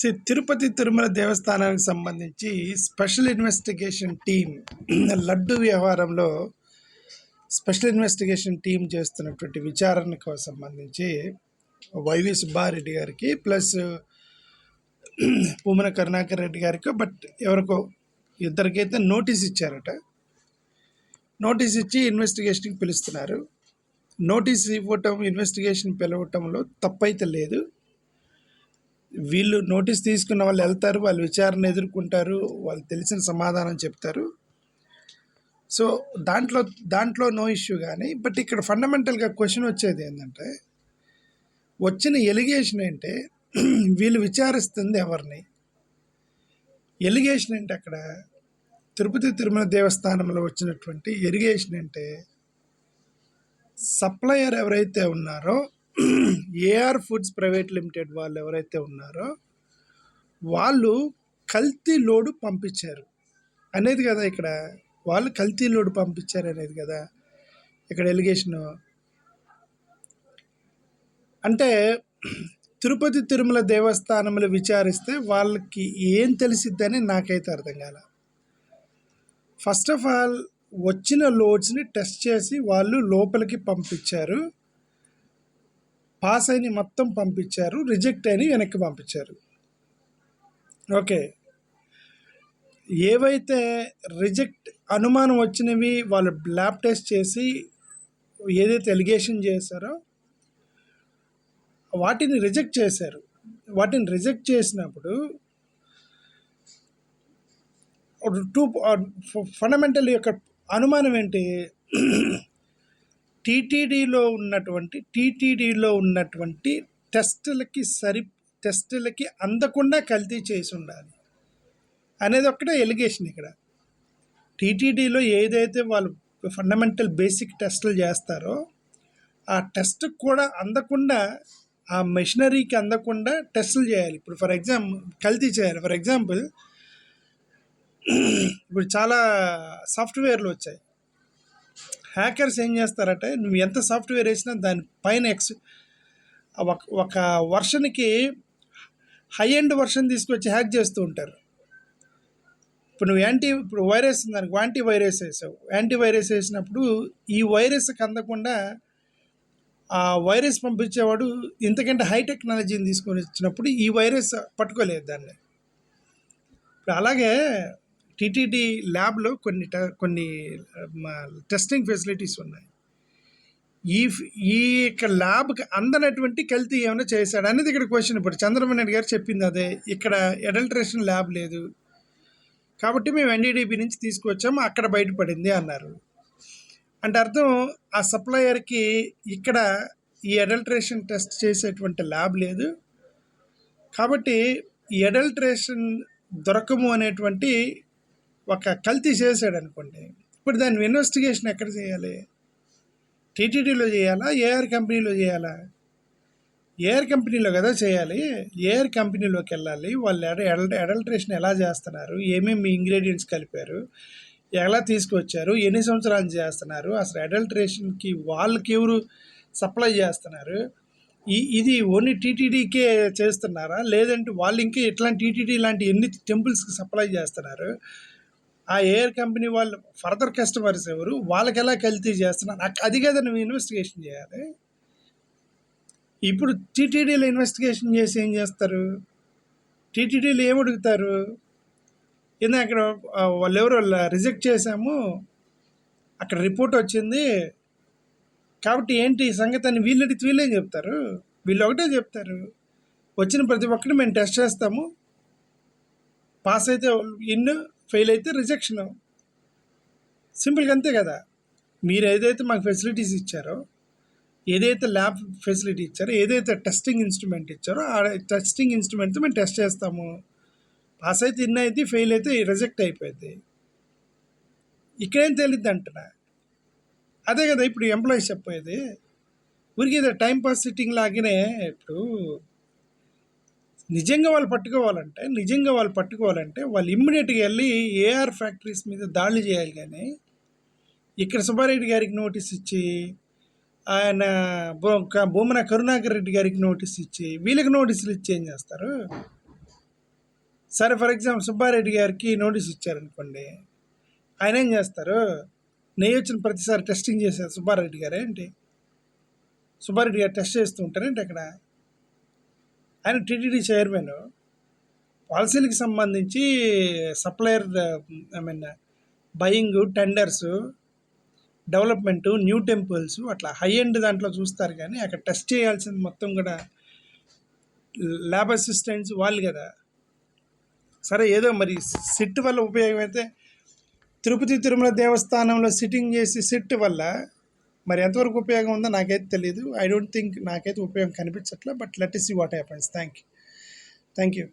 శ్రీ తిరుపతి తిరుమల దేవస్థానానికి సంబంధించి special investigation team laddu వ్యవహారంలో స్పెషల్ ఇన్వెస్టిగేషన్ టీం చేస్తున్నటువంటి విచారణకు సంబంధించి వైవి సుబ్బారెడ్డి గారికి ప్లస్ పూమన కరుణాకర్ రెడ్డి గారికి బట్ ఎవరికో ఇద్దరికైతే నోటీస్ ఇచ్చారట. నోటీస్ ఇచ్చి ఇన్వెస్టిగేషన్కి పిలుస్తున్నారు. నోటీస్ ఇవ్వటం ఇన్వెస్టిగేషన్ పిలవటంలో తప్పైతే లేదు. వీళ్ళు నోటీస్ తీసుకున్న వాళ్ళు వెళ్తారు వాళ్ళు విచారణ ఎదుర్కొంటారు వాళ్ళు తెలిసిన సమాధానం చెప్తారు. సో దాంట్లో దాంట్లో నో ఇష్యూ కానీ బట్ ఇక్కడ ఫండమెంటల్గా క్వశ్చన్ వచ్చేది ఏంటంటే వచ్చిన ఎలిగేషన్ ఏంటి వీళ్ళు విచారిస్తుంది ఎవరిని? ఎలిగేషన్ ఏంటి అక్కడ? తిరుపతి తిరుమల దేవస్థానంలో వచ్చినటువంటి ఎరిగేషన్ అంటే సప్లయర్ ఎవరైతే ఉన్నారో ఏఆర్ ఫుడ్స్ ప్రైవేట్ లిమిటెడ్ వాళ్ళు ఎవరైతే ఉన్నారో వాళ్ళు కల్తీ లోడు పంపించారు. అనేది కదా ఇక్కడ వాళ్ళు కల్తీ లోడు పంపించారు అనేది కదా ఇక్కడ ఎలిగేషను అంటే తిరుపతి తిరుమల దేవస్థానములు విచారిస్తే వాళ్ళకి ఏం తెలిసిద్దని నాకైతే అర్థం కాల. ఫస్ట్ ఆఫ్ ఆల్ వచ్చిన లోడ్స్ని టెస్ట్ చేసి వాళ్ళు లోపలికి పంపించారు. పాస్ అయిన మొత్తం పంపించారు రిజెక్ట్ అయిన వెనక్కి పంపించారు. ఓకే. ఏవైతే రిజెక్ట్ అనుమానం వచ్చినవి వాళ్ళు ల్యాబ్ టెస్ట్ చేసి ఏదైతే ఎలిగేషన్ చేశారో వాటిని రిజెక్ట్ చేశారు. వాటిని రిజెక్ట్ చేసినప్పుడు టూ ఫండమెంటల్ యొక్క అనుమానం ఏంటి? టీటీడీలో ఉన్నటువంటి టీటీడీలో ఉన్నటువంటి టెస్టులకి సరి టెస్టులకి అందకుండా కల్తీ చేసి ఉండాలి. అనేది ఒక్కటే ఎలిగేషన్ ఇక్కడ. టీటీడీలో ఏదైతే వాళ్ళు ఫండమెంటల్ బేసిక్ టెస్టులు చేస్తారో ఆ టెస్ట్ కూడా అందకుండా ఆ మెషినరీకి అందకుండా టెస్టులు చేయాలి. ఇప్పుడు ఫర్ ఎగ్జాంపుల్ కల్తీ చేయాలి. ఫర్ ఎగ్జాంపుల్ ఇప్పుడు చాలా సాఫ్ట్వేర్లు వచ్చాయి. హ్యాకర్స్ ఏం చేస్తారంటే నువ్వు ఎంత సాఫ్ట్వేర్ వేసినా దాని పైన ఎక్స్ ఒక ఒక వర్షన్కి హై ఎండ్ వర్షన్ తీసుకొచ్చి హ్యాక్ చేస్తూ ఉంటారు. ఇప్పుడు నువ్వు యాంటీ ఇప్పుడు వైరస్ దానికి యాంటీ వైరస్ వేసావు. యాంటీ వైరస్ వేసినప్పుడు ఈ వైరస్కి అందకుండా ఆ వైరస్ పంపించేవాడు ఇంతకంటే హై టెక్నాలజీని తీసుకొని వచ్చినప్పుడు ఈ వైరస్ పట్టుకోలేదు దాన్ని. ఇప్పుడు అలాగే టీటీడీ ల్యాబ్లో కొన్ని ట- కొన్ని టెస్టింగ్ ఫెసిలిటీస్ ఉన్నాయి. ఈ ఈ యొక్క ల్యాబ్కి అందనటువంటి కల్తీ ఏమైనా చేశాడు? అనేది ఇక్కడ క్వశ్చన్ ఇప్పుడు. చంద్రబాబు నాయుడు గారు చెప్పింది అదే. ఇక్కడ అడల్ట్రేషన్ ల్యాబ్ లేదు. కాబట్టి మేము ఎన్డీడీపీ నుంచి తీసుకొచ్చాము. అక్కడ బయటపడింది అన్నారు. అంటే అర్థం ఆ సప్లయర్కి ఇక్కడ ఈ అడల్ట్రేషన్ టెస్ట్ చేసేటువంటి ల్యాబ్ లేదు. కాబట్టి ఈ అడల్ట్రేషన్ దొరకము అనేటువంటి ఒక కల్తీ చేశాడు అనుకోండి ఇప్పుడు దాన్ని ఇన్వెస్టిగేషన్ ఎక్కడ చేయాలి? టీటీడీలో చేయాలా? ఏఆర్ కంపెనీలో చేయాలా? ఏఆర్ కంపెనీలో కదా చేయాలి? ఏఆర్ కంపెనీలోకి వెళ్ళాలి. వాళ్ళు అడల్ అడల్ట్రేషన్ ఎలా చేస్తున్నారు? ఏమేమి ఇంగ్రీడియంట్స్ కలిపారు? ఎలా తీసుకొచ్చారు? ఎన్ని సంవత్సరాలు చేస్తున్నారు? అసలు అడల్ట్రేషన్కి వాళ్ళకి ఎవరు సప్లై చేస్తున్నారు? ఈ ఇది ఓన్లీ టీటీడీకే చేస్తున్నారా? లేదంటే వాళ్ళు ఇంకా ఇట్లాంటి టీటీడీ లాంటి ఎన్ని టెంపుల్స్కి సప్లై చేస్తున్నారు? ఆ ఎయిర్ కంపెనీ వాళ్ళు ఫర్దర్ కస్టమర్స్ ఎవరు వాళ్ళకి ఎలా కల్తీ చేస్తున్నారు అది కదా నువ్వు ఇన్వెస్టిగేషన్ చేయాలి. ఇప్పుడు టీటీడీలో ఇన్వెస్టిగేషన్ చేసి ఏం చేస్తారు? టీటీడీలో ఏమడుగుతారు అడుగుతారు? అక్కడ ఆ, వాళ్ళు రిజెక్ట్ చేశాము అక్కడ రిపోర్ట్ వచ్చింది. కాబట్టి ఏంటి ఈ సంగతి అని వీళ్ళు అడిగితే వీళ్ళేం చెప్తారు? వీళ్ళు ఒకటే చెప్తారు. వచ్చిన ప్రతి ఒక్కరిని మేము టెస్ట్ చేస్తాము. పాస్ అయితే ఇన్ ఫెయిల్ అయితే రిజెక్షన్. సింపుల్గా అంతే కదా. మీరు ఏదైతే మాకు ఫెసిలిటీస్ ఇచ్చారో ఏదైతే ల్యాబ్ ఫెసిలిటీ ఇచ్చారో ఏదైతే టెస్టింగ్ ఇన్స్ట్రుమెంట్ ఇచ్చారో ఆ టెస్టింగ్ ఇన్స్ట్రుమెంట్తో మేము టెస్ట్ చేస్తాము. పాస్ అయితే ఇన్ అయితే ఫెయిల్ అయితే రిజెక్ట్ అయిపోయింది ఇక్కడేం తెలియదు అంటున్నా? అదే కదా ఇప్పుడు ఎంప్లాయీస్ చెప్పేది. ఊరికి టైం పాస్ సిట్టింగ్ లాగానే ఇప్పుడు నిజంగా వాళ్ళు పట్టుకోవాలంటే నిజంగా వాళ్ళు పట్టుకోవాలంటే వాళ్ళు ఇమ్మీడియట్గా వెళ్ళి ఏఆర్ ఫ్యాక్టరీస్ మీద దాడులు చేయాలి కానీ ఇక్కడ సుబ్బారెడ్డి గారికి నోటీస్ ఇచ్చి ఆయన భూ- భూమన కరుణాకర్ రెడ్డి గారికి నోటీస్ ఇచ్చి వీళ్ళకి నోటీసులు ఇచ్చి ఏం చేస్తారు? సరే ఫర్ ఎగ్జాంపుల్ సుబ్బారెడ్డి గారికి నోటీస్ ఇచ్చారనుకోండి ఆయన ఏం చేస్తారు? నెయ్యి వచ్చిన ప్రతిసారి టెస్టింగ్ చేశారు సుబ్బారెడ్డి గారు ఏంటి? సుబ్బారెడ్డి గారు టెస్ట్ చేస్తూ ఉంటారేంటి అక్కడ? ఆయన టీటీడీ చైర్మన్. పాలసీలకు సంబంధించి supplier I mean buying tenders development new temples అట్లా హై ఎండ్ దాంట్లో చూస్తారు కానీ అక్కడ టెస్ట్ చేయాల్సింది మొత్తం కూడా ల్యాబ్ అసిస్టెంట్స్ వాళ్ళు కదా. సరే ఏదో మరి సిట్ వల్ల ఉపయోగం అయితే తిరుపతి తిరుమల దేవస్థానంలో సిట్టింగ్ చేసి సిట్ వల్ల మరి ఎంతవరకు ఉపయోగం ఉందో నాకైతే తెలియదు ఐ డోంట్ థింక్ నాకైతే ఉపయోగం కనిపించట్లే but let is see what happens thank you thank you